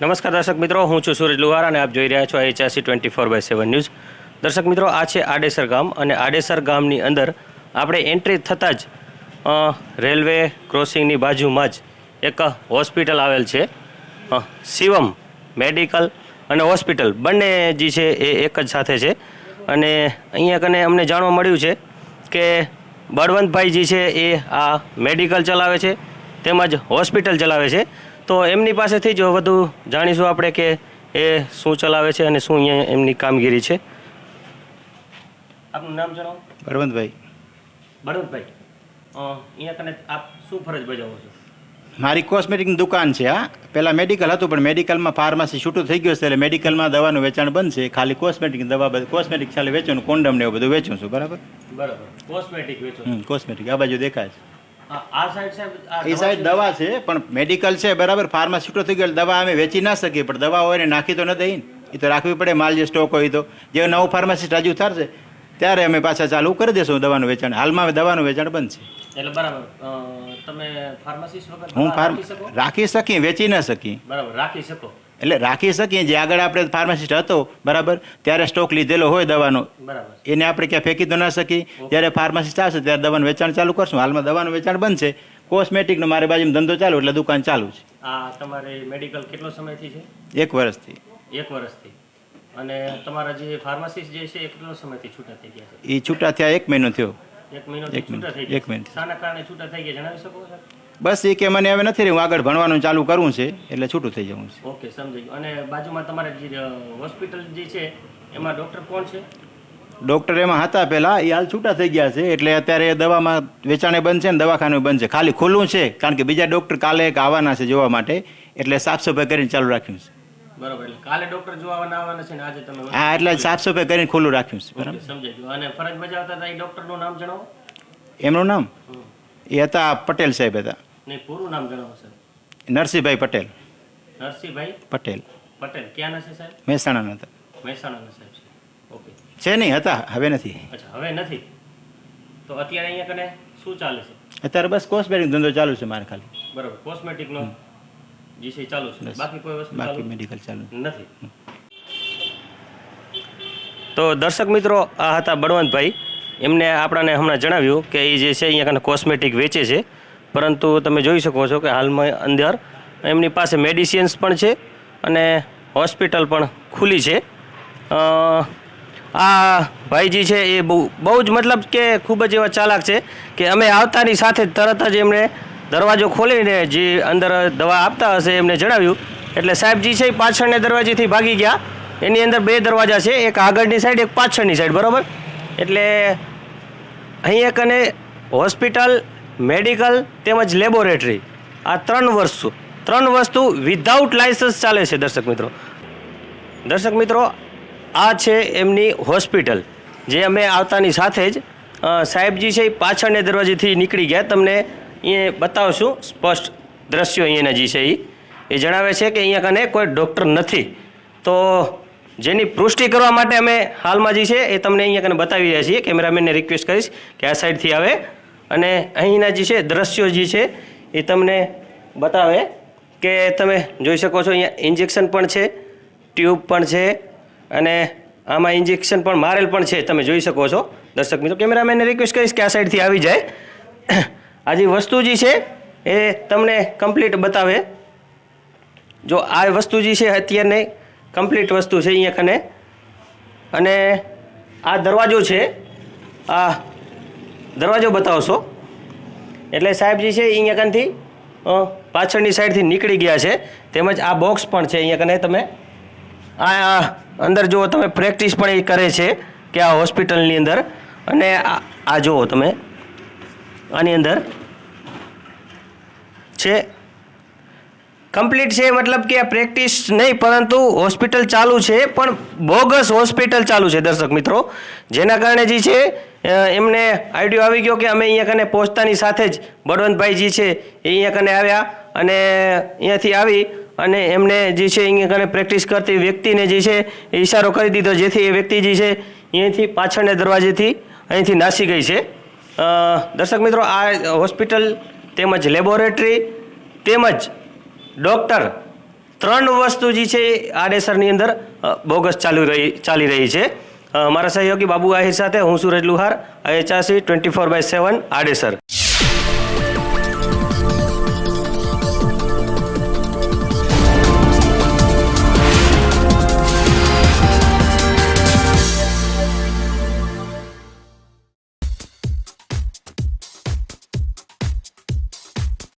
નમસ્કાર દર્શક મિત્રો, હું છું સૂરજ લુહાર અને આપ જોઈ રહ્યા છો HRC twenty four by seven news. દર્શક મિત્રો, આ છે આડેસર ગામ અને આડેસર ગામની અંદર આપણે એન્ટ્રી થતાં જ રેલવે ક્રોસિંગની બાજુમાં જ એક હોસ્પિટલ આવેલ છે. શિવમ મેડિકલ અને હોસ્પિટલ. બંને જે છે એ એક જ સાથે છે. અને અહીંયા કને અમને જાણવા મળ્યું છે કે બળવંતભાઈ જે છે એ આ મેડિકલ ચલાવે છે, તેમજ હોસ્પિટલ ચલાવે છે. તો એમની પાસેથી જ વધુ જાણીશું આપણે કે એ શું ચલાવે છે અને શું અહીંયા એમની કામગીરી છે. આપનું નામ જણાવો. બળવંતભાઈ. બળવંતભાઈ અહીંયા કને આપ શું ફરજ બજાવો છો? મારી કોસ્મેટિકની દુકાન છે હા. પહેલાં મેડિકલ હતું પણ મેડિકલમાં ફાર્મસી છૂટું થઈ ગયું છે એટલે મેડિકલમાં દવાનું વેચાણ બંધ છે. ખાલી કોસ્મેટિક દવા બધું કોસ્મેટિક ચાલે વેચવાનું કોન્ડમ ને એવું બધું વેચું છું બરાબર? બરાબર. કોસ્મેટિક વેચો કોસ્મેટિક આ બાજુ દેખાય છે. સાહેબ એ સાઈડ દવા છે પણ મેડિકલ છે બરાબર? ફાર્માસ્યુટિકલ થઈ ગયેલ દવા અમે વેચી ના શકીએ પણ દવા હોય ને નાખી તો ન દઈ એ તો રાખવી પડે માલ જે સ્ટોક હોય તો. જે નવું ફાર્માસિસ્ટ હજુ થશે ત્યારે અમે પાછા ચાલુ કરી દેશું દવાનું વેચાણ. હાલમાં દવાનું વેચાણ બંધ છે. એટલે બરાબર તમે ફાર્માસિસ્ટ હું રાખી શકીએ વેચી ના શકીએ. બરાબર રાખી શકો. એટલે રાખી શકીએ. જે આગળ આપણે ફાર્માસિસ્ટ હતો બરાબર ત્યારે સ્ટોક લીધેલો હોય દવાનો. બરાબર. એને આપણે ક્યાં ફેંકી તો ના શકીએ. જ્યારે ફાર્માસિસ્ટ આવશે ત્યારે દવાનું વેચાણ ચાલુ કરશું. હાલમાં દવાનું વેચાણ બંધ છે. કોસ્મેટિકનો મારી બાજુમાં ધંધો ચાલુ એટલે દુકાન ચાલુ આ તમારે મેડિકલ કેટલો સમયથી છે? છે એક વર્ષથી. એક વર્ષથી. અને તમારા જે ફાર્માસિસ્ટ જે છે એ કેટલો સમયથી છૂટા થઈ ગયા છે? એ છૂટા થયા એક મહિનો થયો. એક મહિનો એક મહિનો. શાના કારણે છૂટા થઈ ગયા જણાવી શકો છો? બસ એ કે મને હવે નથી રહ્યું આગળ ભણવાનું ચાલુ કરવું છે એટલે છૂટું થઈ જવું છે. ઓકે સમજી ગયું. અને બાજુમાં તમારે જે હોસ્પિટલ જે છે એમાં ડોક્ટર કોણ છે? ડૉક્ટર એમાં હતા પહેલાં એ હાલ છૂટા થઈ ગયા છે એટલે અત્યારે દવામાં વેચાણે બંધ છે ને દવાખાનું બંધ છે. ખાલી ખુલ્લું છે કારણ કે બીજા ડૉક્ટર કાલે એક આવવાના છે જોવા માટે એટલે સાફ સફાઈ કરીને ચાલુ રાખ્યું છે. બરાબર એટલે કાલે ડોક્ટર જોવા આવવાના છે ને આજે તમે હા એટલે સાફ સફાઈ કરીને ખુલ્લું રાખ્યું છે બરાબર? સમજાઈ ગયું. અને ફરજ બજાવતા હતા એ ડોક્ટરનું નામ જણાવો? એમનું નામ? એ હતા પટેલ સાહેબ હતા. નહીં પૂરું નામ જણાવો સર. નરસિંહભાઈ પટેલ. નરસિંહભાઈ પટેલ. પટેલ. ક્યાંના છે સાહેબ? મહેસાણાના હતા. મહેસાણાના સાહેબ છે. ઓકે. છે નહીં હતા હવે નથી. અચ્છા હવે નથી. તો અત્યારે અહીંયા કને શું ચાલે છે? અત્યારે બસ કોસ્મેટિક ધંધો ચાલુ છે મારે ખાલી. બરાબર કોસ્મેટિકનો જે છે એ ચાલુ છે. બાકી કોઈ વસ્તુ બાકી મેડિકલ ચાલુ. નથી. તો દર્શક મિત્રો આ હતા બળવંતભાઈ. એમને આપણને હમણાં જણાવ્યું કે એ જે છે અહીંયા કને કોસ્મેટિક વેચે છે. પરંતુ તમે જોઈ શકો છો કે હાલમાં અંદર એમની પાસે મેડિસિન્સ પણ છે અને હોસ્પિટલ પણ ખુલ્લી છે. આ ભાઈજી છે એ બહુ બહુ જ મતલબ કે ખૂબ જ એવા ચાલાક છે કે અમે આવતાની સાથે તરત જ એમણે દરવાજો ખોલીને જે અંદર દવા આપતા હશે એમને જણાવ્યું. એટલે સાહેબજી છે એ પાછળના દરવાજેથી ભાગી ગયા. એની અંદર બે દરવાજા છે, એક આગળની સાઈડ એક પાછળની સાઈડ બરાબર? એટલે અહીં એક અને હોસ્પિટલ મેડિકલ તેમજ લેબોરેટરી. આ ત્રણ વસ્તુ. ત્રણ વસ્તુ વિધાઉટ લાયસન્સ ચાલે છે, દર્શક મિત્રો. દર્શક મિત્રો, આ છે એમની હોસ્પિટલ, જે અમે આવતાની સાથે જ સાહેબજી છે એ પાછળને દરવાજેથી નીકળી ગયા. તમને એ બતાવશું સ્પષ્ટ દ્રશ્યો અહીંયાના જે છે એ એ જણાવે છે કે અહીંયા કને કોઈ ડૉક્ટર નથી. તો જેની પુષ્ટિ કરવા માટે અમે હાલમાં જે છે એ તમને અહીંયા કને બતાવી રહ્યા છીએ. કેમેરામેનને રિક્વેસ્ટ કરીશ કે આ સાઈડથી આવે. અને અહીંના જે છે, દ્રશ્યો જે છે, એ તમને બતાવે કે તમે જોઈ શકો છો, અહીંયા ઇન્જેક્શન પણ છે ટ્યુબ પણ છે, અને આમાં ઇન્જેક્શન પણ, મારેલ પણ છે, તમે જોઈ શકો છો. દર્શક મિત્રો, કેમેરામેનને રિક્વેસ્ટ કરીશ કે આ સાઈડથી આવી જાય. આ જે વસ્તુ જે છે, એ તમને કમ્પ્લીટ બતાવે. જો આ વસ્તુ જે છે, અત્યારને કમ્પ્લીટ વસ્તુ છે, અહીંયા કને. અને આ દરવાજો છે, આ દરવાજો બતાવશો. એટલે સાહેબજી છે અહીંયા કનથી પાછળની સાઈડથી નીકળી ગયા છે. તેમજ આ બોક્સ પણ છે અહીંયા કને તમે, આ અંદર જુઓ તમે પ્રેક્ટિસ પણ એ કરે છે કે આ હોસ્પિટલની અંદર. અને આ જુઓ તમે, આની અંદર છે કમ્પ્લીટ છે મતલબ કે આ પ્રેક્ટિસ નહીં, પરંતુ હોસ્પિટલ ચાલુ છે, પણ બોગસ હોસ્પિટલ ચાલુ છે, દર્શક મિત્રો. જેના કારણે જે છે એમને આઈડિયો આવી ગયો કે અમે અહીંયા કને પહોંચતાની સાથે જ બળવંતભાઈ જે છે, એ અહીંયા કને આવ્યા અને અહીંયાથી આવી અને એમને જે છે, અહીંયા કને પ્રેક્ટિસ કરતી વ્યક્તિને જે છે, એ ઈશારો કરી દીધો. જેથી એ વ્યક્તિ જે છે, અહીંયાથી પાછળના દરવાજેથી અહીંથી નાસી ગઈ છે. દર્શક મિત્રો, આ હોસ્પિટલ તેમજ લેબોરેટરી તેમજ ડૉક્ટર, ત્રણ વસ્તુ જે છે આડેસરની અંદર બોગસ ચાલુ રહી, ચાલી રહી છે. મારા સહયોગી બાબુ આહિર સાથે હું Suraj Luhar HRC twenty four by seven Adesar.